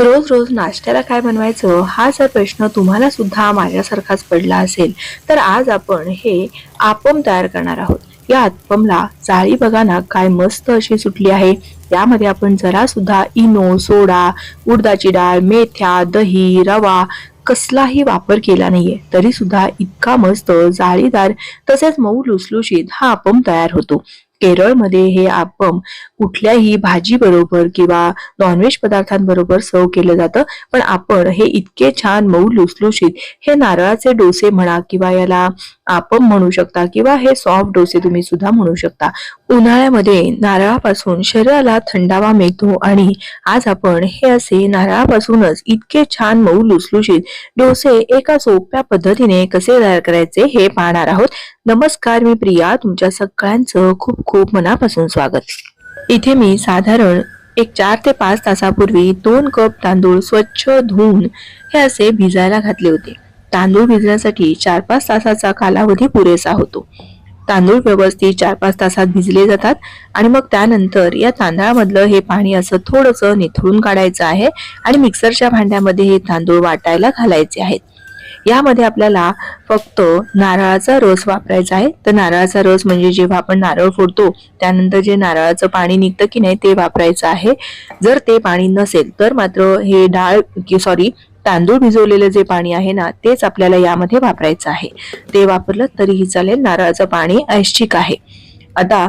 रोज रोज नाश्त्याला काय बनवायचं? हा जर प्रश्न तुम्हाला सुद्धा माझ्यासारखाच पडला असेल तर आज आपण हे आपम तयार करणार आहोत. या आपमला जाळी बघा ना काय मस्त अशी सुटली आहे. यामध्ये आपण जरा सुद्धा इनो सोडा उडदाची डाळ मेथ्या दही रवा कसलाही वापर केला नाहीये तरी सुद्धा इतका मस्त जाळीदार तसेच मऊ लुसलुशीत हा आपम तयार होतो. केरळमध्ये हे आपम कुठल्याही भाजी बरोबर किंवा नॉनव्हेज पदार्थांबरोबर सर्व केलं जातं. पण आपण हे इतके छान मऊ लुसलुशीत हे नारळाचे डोसे म्हणा किंवा याला आपम म्हणू शकता किंवा हे सॉफ्ट डोसे तुम्ही सुद्धा म्हणू शकता. उन्हाळ्यामध्ये नारळापासून शरीराला थंडावा मिळतो आणि आज आपण हे असे नारळापासूनच इतके छान मऊ लुसलुशीत डोसे एका सोप्या पद्धतीने कसे तयार करायचे हे पाहणार आहोत. नमस्कार मी प्रिया तुमच्या सगळ्यांचं खूप खूप मनापासून स्वागत. इथे मी साधारण एक चार ते पाच तासापूर्वी दोन कप तांदूळ स्वच्छ धुवून हे असे भिजायला घातले होते. तांदूळ भिजण्यासाठी चार पाच तासाचा कालावधी पुरेसा होतो. तांदूळ व्यवस्थित चार पाच तासात भिजले जातात आणि मग त्यानंतर या तांदळामधलं हे पाणी असं थोडंसं निथळून काढायचं आहे आणि मिक्सरच्या भांड्यामध्ये हे तांदूळ वाटायला घालायचे आहेत. यामध्ये आपल्याला फक्त नारळाचा रस वापरायचा आहे. तर नारळाचा रस म्हणजे जेव्हा आपण नारळ फोडतो त्यानंतर जे नारळाचं पाणी निघतं की नाही ते वापरायचं आहे. जर ते पाणी नसेल तर मात्र हे डाळ सॉरी तांदूळ भिजवलेलं जे पाणी आहे ना तेच आपल्याला यामध्ये वापरायचं आहे. ते वापरलं तरीही चालेल नारळाचं पाणी ऐच्छिक आहे. आता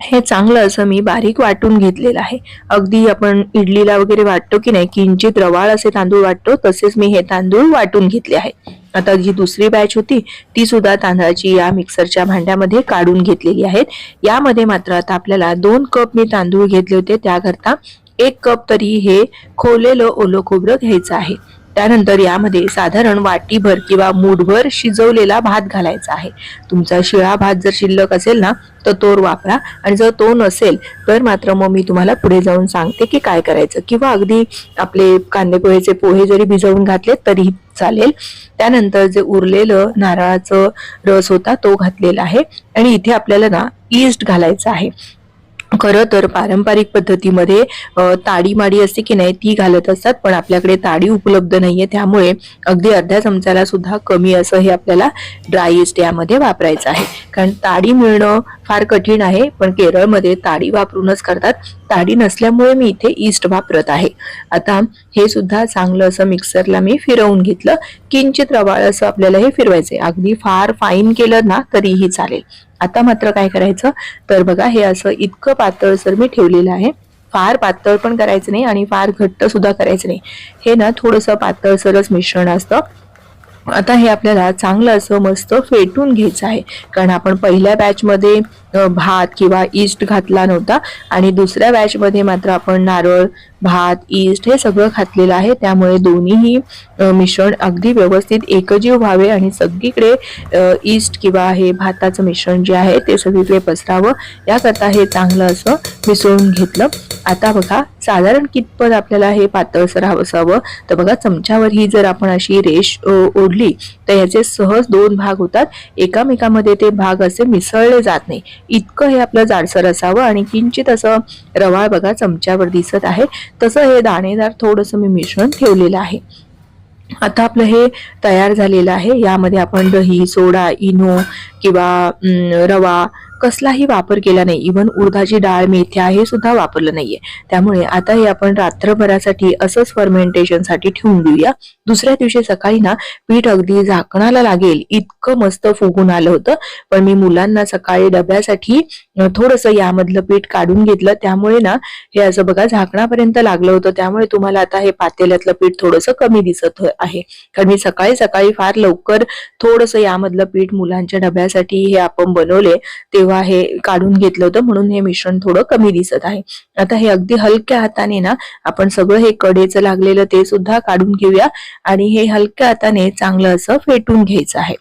हे चांगलं असं मी बारीक वाटून घेतलेलं आहे. अगदी आपण इडलीला वगैरे वाटतो की नाही किंचित रवाळ असे तांदूळ वाटतो तसेच मी हे तांदूळ वाटून घेतले आहे. आता जी दुसरी बॅच होती ती सुद्धा तांदळाची या मिक्सरच्या भांड्यामध्ये काढून घेतलेली आहेत. यामध्ये मात्र आता आपल्याला दोन कप मी तांदूळ घेतले होते त्याकरता एक कप तरी हे खोलेलं ओलं खोबरं घ्यायचं आहे. त्यानंतर यामध्ये साधारण वाटीभर किंवा मूठभर शिजवलेला भात घालायचा आहे. तुमचा शिळा भात जर शिल्लक असेल ना तर तोर वापरा. आणि जर तो नसेल तर मात्र मग मी तुम्हाला पुढे जाऊन सांगते की काय करायचं. किंवा अगदी आपले कांदेपोहेचे पोहे जरी भिजवून घातले तरी चालेल. त्यानंतर जे उरलेलं नारळाचं रस होता तो घातलेला आहे. आणि इथे आपल्याला ना ईस्ट घालायचं आहे. खरं तर पारंपरिक पद्धतीमध्ये ताडी माडी असते की नाही ती घालत असतात पण आपल्याकडे ताडी उपलब्ध नाहीये. त्यामुळे अगदी अर्ध्या चमच्याला सुद्धा कमी असं हे आपल्याला ड्राय इस्ट यामध्ये वापरायचं आहे. कारण ताडी मिळणं फार कठीण आहे पण केरळमध्ये ताडी वापरूनच करतात. ताडी नसल्यामुळे मी इथे ईस्ट वापरत आहे. आता हे सुद्धा चांगलं असं मिक्सरला मी फिरवून घेतलं. किंचित रवाळ असं आपल्याला हे फिरवायचंय. अगदी फार फाईन केलं ना तरीही चालेल. आता मात्र काय करायचं? तर बघा हे असं इतकं पातळसर मी ठेवलेलं आहे फार पातळ पण करायचं नाही आणि फार घट्ट सुद्धा करायचं नाही. हे ना थोडंसं पातळसरच मिश्रण असतं. आता हे आपल्याला चांगलं असं मस्त फेटून घ्यायचं आहे. कारण आपण पहिल्या बॅचमध्ये भात किंवा ईस्ट घातला नव्हता. आणि दुसऱ्या बॅचमध्ये मात्र आपण नारळ भात ईस्ट हे सगळं घातलेलं आहे. त्यामुळे दोन्हीही मिश्रण अगदी व्यवस्थित एकजीव व्हावे आणि सगळीकडे ईस्ट किंवा हे भाताचं मिश्रण जे आहे ते सगळीकडे पसरावं. याकरता हे चांगलं असं मिसळून घेतलं. आता बघा साधारण कितपत आपल्याला हे पातळसर हवं असावं तर बघा चमच्यावर ही जर आपण अशी रेष ओढली तर याचे सहज दोन भाग होतात. एकामेकामध्ये ते भाग असे मिसळले जात नाही. इतकं हे आपलं जाडसर असावं आणि किंचित असं रवाळ बघा चमच्यावर दिसत आहे. तसं हे दाणेदार थोडंसं मी मिश्रण ठेवलेलं आहे. आता आपलं हे तयार झालेलं आहे. यामध्ये आपण दही सोडा इनो किंवा रवा कसलाही वापर केला नाही. इव्हन उडदाची डाळ मेथ्या हे सुद्धा वापरलं नाहीये. त्यामुळे आता हे आपण रात्रभरासाठी असंच फर्मेंटेशनसाठी ठेवून देऊया. दुसऱ्या दिवशी सकाळी ना पीठ अगदी झाकणाला लागेल इतकं मस्त फुगून आलं होतं. पण मी मुलांना सकाळी डब्यासाठी थोडस यामधलं पीठ काढून घेतलं. त्यामुळे ना हे असं बघा झाकणापर्यंत लागलं होतं. त्यामुळे तुम्हाला आता हे पातेल्यातलं पीठ थोडंसं कमी दिसत आहे. कारण मी सकाळी सकाळी फार लवकर थोडस यामधलं पीठ मुलांच्या डब्यासाठी हे आपण बनवले तेव्हा हे काढून घेतलं होतं म्हणून हे मिश्रण थोडं कमी दिसत आहे. आता हे अगदी हलक्या हाताने ना आपण सगळं हे कडेचं लागलेलं ते सुद्धा काढून घेऊया आणि हे हलक्या हाताने चांगलं असं फेटून घ्यायचं आहे.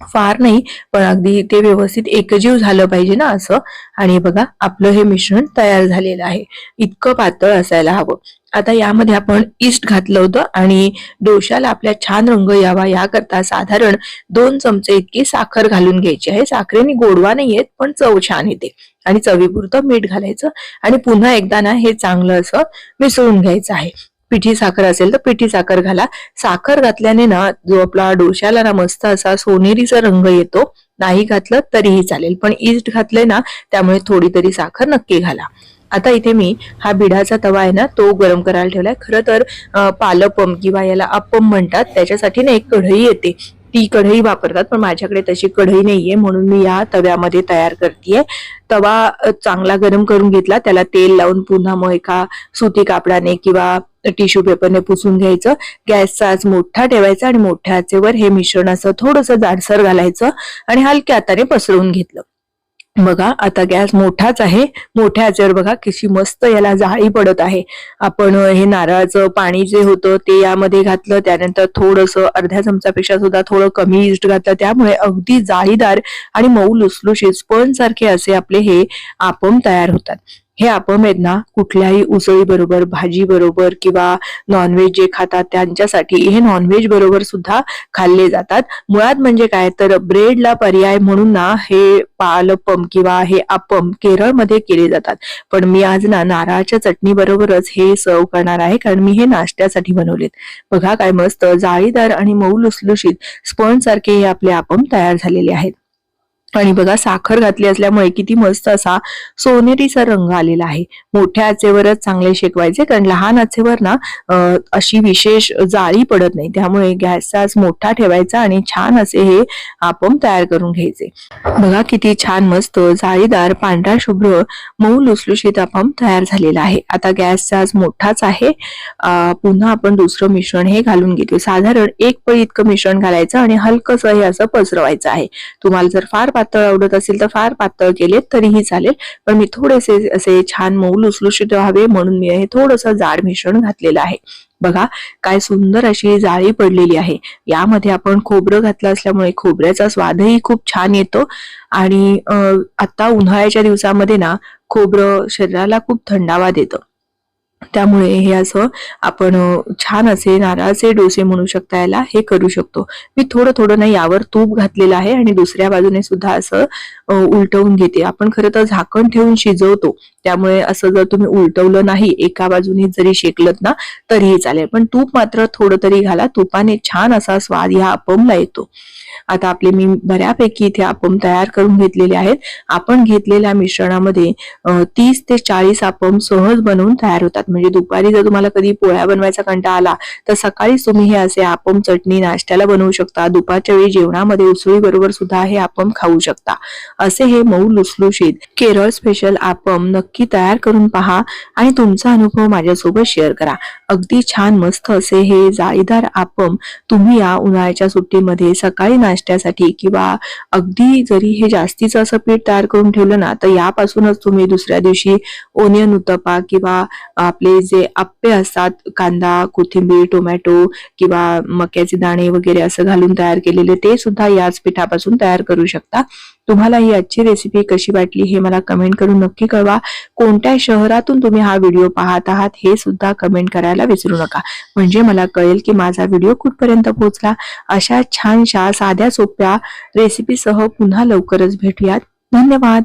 फार नाही पण अगदी ते व्यवस्थित एकजीव झालं पाहिजे ना असं. आणि बघा आपलं हे मिश्रण तयार झालेलं आहे. इतकं पातळ असायला हवं. आता यामध्ये आपण इस्ट घातलं होतं आणि डोशाला आपल्या छान रंग यावा याकरता साधारण दोन चमचे इतकी साखर घालून घ्यायची आहे. साखरेने गोडवा नाही येत पण चव छान येते. आणि चवीपुरतं मीठ घालायचं आणि पुन्हा एकदा ना हे चांगलं असं मिसळून घ्यायचं आहे. पिठी साखर असेल तर पिठी साखर घाला. साखर घातल्याने ना जो आपला डोशाला ना मस्त असा सोनेरीचा रंग येतो नाही घातलं तरीही चालेल. पण ईस्ट घातलंय ना त्यामुळे थोडी तरी साखर नक्की घाला. आता इथे मी हा बिडाचा तवा आहे ना तो गरम करायला ठेवलाय. खरं तर पालपम किंवा याला अप्पम म्हणतात त्याच्यासाठी ना एक कढई येते. ती कढई वापरतात पण माझ्याकडे तशी कढई नाहीये म्हणून मी या तव्यामध्ये तयार करते तवा चांगला गरम करून घेतला त्याला तेल लावून पुन्हा मग एका सुती कापडाने किंवा टिश्यू पेपरने पुसून घ्यायचं. गॅसचा आज मोठा ठेवायचा आणि मोठ्या आचेवर हे मिश्रण असं थोडंसं जाडसर घालायचं आणि हलक्या हाताने पसरवून घेतलं. बघा आता गॅस मोठाच आहे. मोठ्या आचेवर बघा कशी मस्त याला जाळी पडत आहे. आपण हे नारळाचं पाणी जे होतं ते यामध्ये घातलं. त्यानंतर थोडंसं अर्ध्या चमचापेक्षा सुद्धा थोडं कमी इस्ट घातलं. त्यामुळे अगदी जाळीदार आणि मऊ लुसलुशीत स्पंज सारखे असे आपले हे आपम तयार होतात. हे आपम आहेत ना कुठल्याही उसळी बरोबर भाजी बरोबर किंवा नॉनव्हेज जे खातात त्यांच्यासाठी हे नॉनव्हेज बरोबर सुद्धा खाल्ले जातात. मुळात म्हणजे काय? तर ब्रेडला पर्याय म्हणून ना हे पालपम किंवा हे अपम केरळमध्ये केले जातात. पण मी आज ना नारळाच्या चटणी बरोबरच हे सर्व करणार आहे कारण मी हे नाश्त्यासाठी बनवलेत. बघा काय मस्त जाळीदार आणि मऊ लुसलुशीत स्पंज सारखे हे आपले अपम तयार झालेले आहेत. आणि बघा साखर घातली असल्यामुळे किती मस्त असा सोनेरीचा रंग आलेला आहे. मोठ्या आचेवरच चांगले शेकवायचे कारण लहान आचेवर ना अशी विशेष जाळी पडत नाही. त्यामुळे गॅसचा आज मोठा ठेवायचा आणि छान असे हे आपण तयार करून घ्यायचे. बघा किती छान मस्त जाळीदार पांढरा शुभ्र मऊ लुसलुशीत आपण तयार झालेला आहे. आता गॅसचा आज मोठाच आहे. पुन्हा आपण दुसरं मिश्रण हे घालून घेतो. साधारण एक पळी इतकं मिश्रण घालायचं आणि हलकंसं हे असं पसरवायचं आहे. तुम्हाला जर फार पातळ आवडत असेल तर फार पातळ केले तरीही चालेल. पण मी थोडेसे असे छान मऊ लुसलुशीत व्हावे म्हणून मी हे थोडंसं जाड मिश्रण घातलेलं आहे. बघा काय सुंदर अशी जाळी पडलेली आहे. यामध्ये आपण खोबरं घातलं असल्यामुळे खोबऱ्याचा स्वादही खूप छान येतो. आणि आता उन्हाळ्याच्या दिवसामध्ये ना खोबरं शरीराला खूप थंडावा देतं. त्यामुळे हे असं आपण छान असे नारळाचे डोसे म्हणू शकता याला हे करू शकतो. मी थोडं थोडं ना यावर तूप घातलेलं आहे आणि दुसऱ्या बाजूने सुद्धा असं उलटवून घेते. आपण खरं तर झाकण ठेवून शिजवतो. त्यामुळे असं जर तुम्ही उलटवलं नाही एका बाजूने जरी शेकलत ना तरीही चालेल. पण तूप मात्र थोडं तरी घाला. तुपाने छान असा स्वाद ह्या अपमला येतो. आता आपले मी बऱ्यापैकी इथे अपम तयार करून घेतलेले आहेत. आपण घेतलेल्या मिश्रणामध्ये तीस ते चाळीस अपम सहज बनवून तयार होतात. म्हणजे दुपारी जर तुम्हाला कधी पोळ्या बनवायचा कंटा आला तर सकाळीच तुम्ही हे असे अपम चटणी नाश्त्याला बनवू शकता. दुपारच्या वेळी जेवणामध्ये उसळी बरोबर सुद्धा हे अपम खाऊ शकता. असे हे मऊ लुसलुशीत केरळ स्पेशल अपम नक्की तयार करून पहा आणि तुमचा अनुभव माझ्यासोबत शेअर करा. अगदी छान मस्त असे हे जाळीदार आपम तुम्ही या उन्हाळ्याच्या सुट्टीमध्ये सकाळी नाश्त्यासाठी किंवा अगदी जरी हे जास्तीचं असं पीठ तयार करून ठेवलं ना तर यापासूनच तुम्ही दुसऱ्या दिवशी ओनियन उत्तपा किंवा आपले जे आप्पे असतात कांदा कोथिंबीर टोमॅटो किंवा मक्याचे दाणे वगैरे असं घालून तयार केलेले ते सुद्धा याच पिठापासून तयार करू शकता. तुम्हाला ही आजची रेसिपी कशी वाटली हे मला कमेंट करून नक्की कळवा. कोणत्या शहरातून तुम्ही हा व्हिडिओ पाहत आहात हे सुद्धा कमेंट करायला विसरू नका. म्हणजे मला कळेल की माझा व्हिडिओ कुठपर्यंत पोहोचला. अशा छानशा साध्या सोप्या रेसिपीसह पुन्हा लवकरच भेटूयात. धन्यवाद!